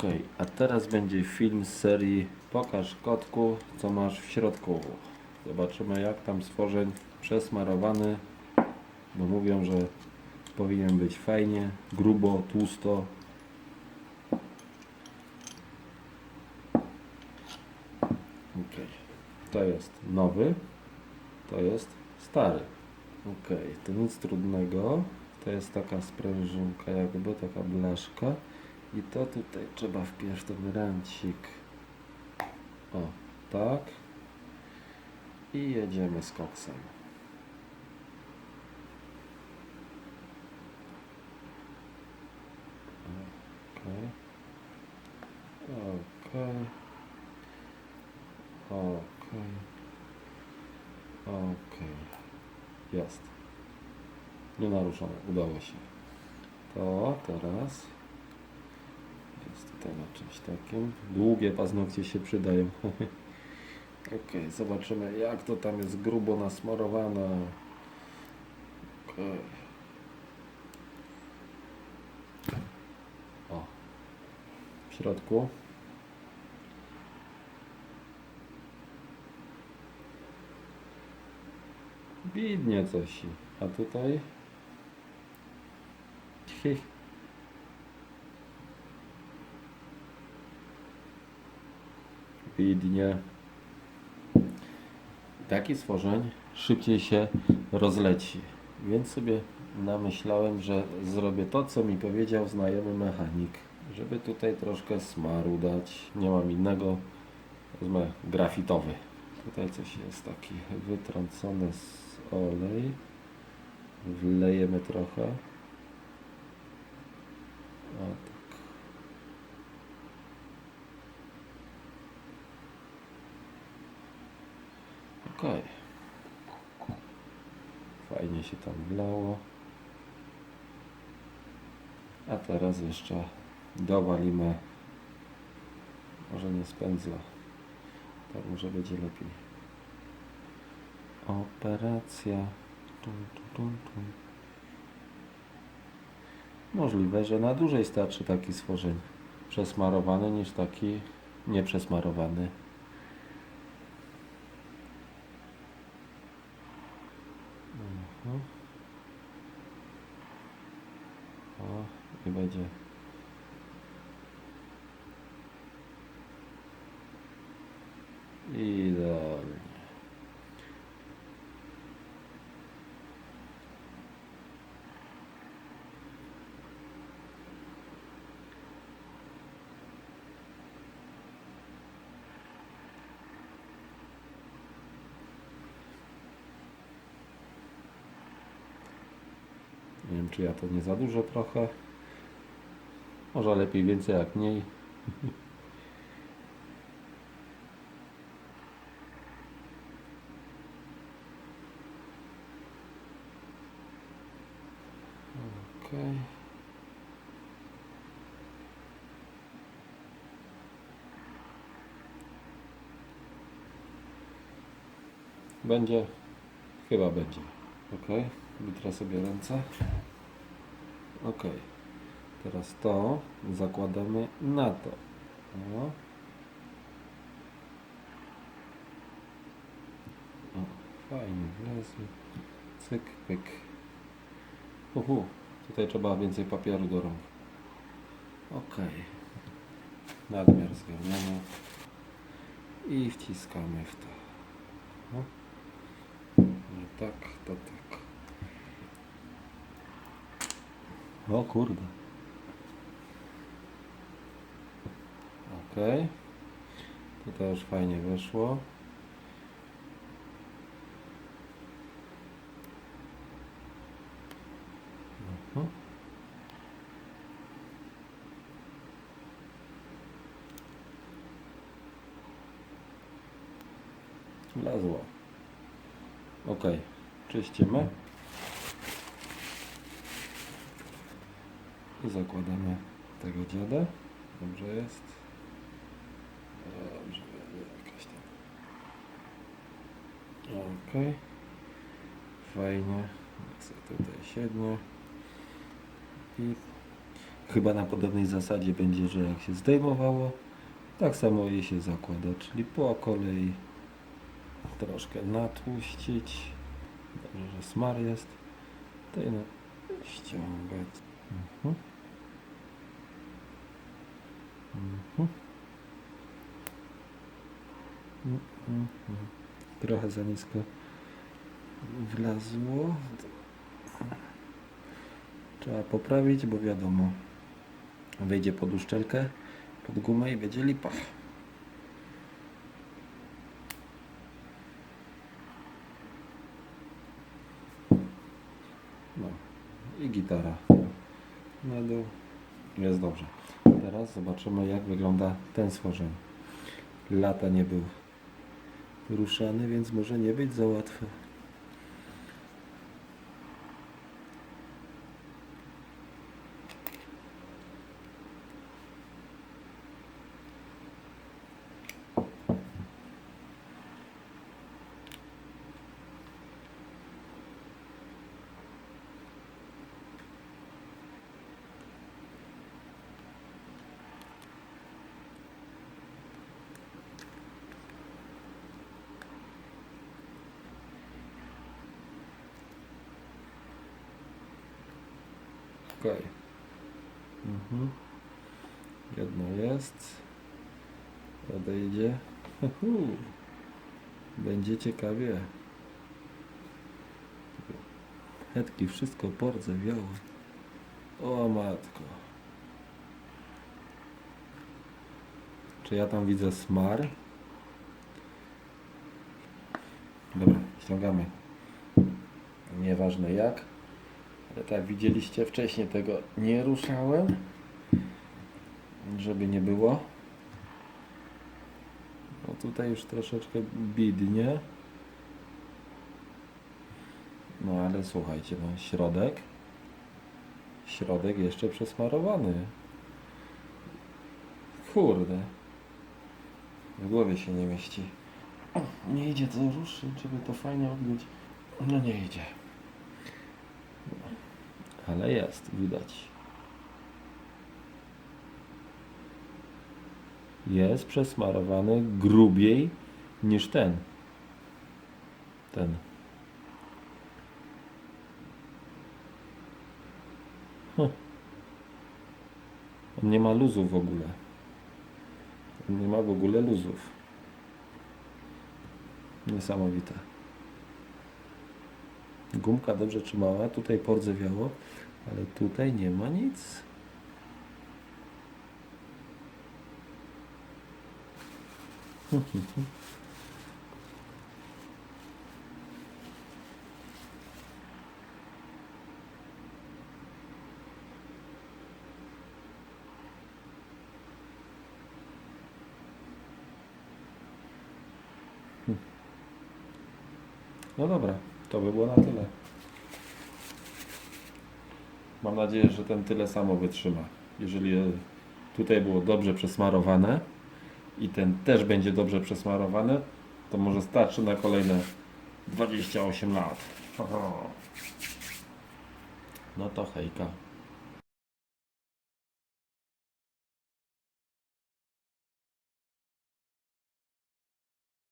Ok, a teraz będzie film z serii Pokaż kotku, co masz w środku. Zobaczymy jak tam stworzeń przesmarowany, bo mówią, że powinien być fajnie, grubo, tłusto. Ok, to jest nowy, to jest stary. Ok, to nic trudnego. To jest taka sprężynka jakby, taka blaszka. I to tutaj trzeba wpierw ten rancik. O, tak. I jedziemy z koksem. Okej. Okej. Okej. Jest. Nie naruszone. Udało się. To teraz. Na czymś takim. Długie paznokcie się przydają. ok, zobaczymy jak to tam jest grubo nasmarowane. Okej. O. W środku. Widnie coś. A tutaj? Hi. Widnie. Taki stworzeń szybciej się rozleci. Więc sobie namyślałem, że zrobię to, co mi powiedział znajomy mechanik. Żeby tutaj troszkę smaru dać. Nie mam innego. Wezmę grafitowy. Tutaj coś jest taki wytrącony z olej. Wlejemy trochę. O Okej. Fajnie się tam wlało. A teraz jeszcze dowalimy może nie z pędzla. Tak może będzie lepiej. Operacja. Tum, tum, tum, tum. Możliwe, że na dłużej starczy taki stworzeń przesmarowany niż taki nieprzesmarowany. Mhm. O, i będzie. Idealnie. Nie wiem, czy ja to nie za dużo trochę. Może lepiej więcej jak mniej. Okej. Będzie? Chyba będzie. Ok. Wytrę sobie ręce. Ok. Teraz to zakładamy na to. O. O, fajnie wlezły. Cyk, pyk. Uhu, tutaj trzeba więcej papieru do rąk. Ok. Nadmiar zgarniamy. I wciskamy w to. O. Nie tak, to tak. O kurde. Ok. Tutaj już fajnie wyszło. Mhm. Wlazło. Ok. Czyścimy. Zakładamy tego dziada. Dobrze jest. Dobrze, jakaś tam. Ok. Fajnie. Jak sobie tutaj siednie. I chyba na podobnej zasadzie będzie, że jak się zdejmowało, tak samo je się zakłada, czyli po kolei troszkę natłuścić. Dobrze, że smar jest. I no, ściągać. Mhm. Mhm. Mhm, mhm. Trochę za nisko wlazło. Trzeba poprawić, bo wiadomo, wejdzie pod uszczelkę, pod gumę i będzie lipa. No i gitara na dół. Jest dobrze. Teraz zobaczymy jak wygląda ten stworzeń. Lata nie był ruszany, więc może nie być za łatwo. Okej. Mhm. Jedno jest. Odejdzie. Będzie ciekawie. Hetki, wszystko pordzewiało. O matko. Czy ja tam widzę smar? Dobra, ściągamy. Nieważne jak. Ale tak widzieliście wcześniej tego nie ruszałem. Żeby nie było. No tutaj już troszeczkę bidnie. No ale słuchajcie, no środek. Środek jeszcze przesmarowany. Kurde. W głowie się nie mieści. Nie idzie to ruszyć, żeby to fajnie odbić. No nie idzie. Ale jest, widać. Jest przesmarowany grubiej niż ten. Ten. Hm. On nie ma luzów w ogóle. On nie ma w ogóle luzów. Niesamowite. Gumka dobrze trzymała, tutaj pordzewiało, ale tutaj nie ma nic. No dobra, to by było na tyle. Mam nadzieję, że ten tyle samo wytrzyma. Jeżeli tutaj było dobrze przesmarowane i ten też będzie dobrze przesmarowany, to może starczy na kolejne 28 lat. No to hejka.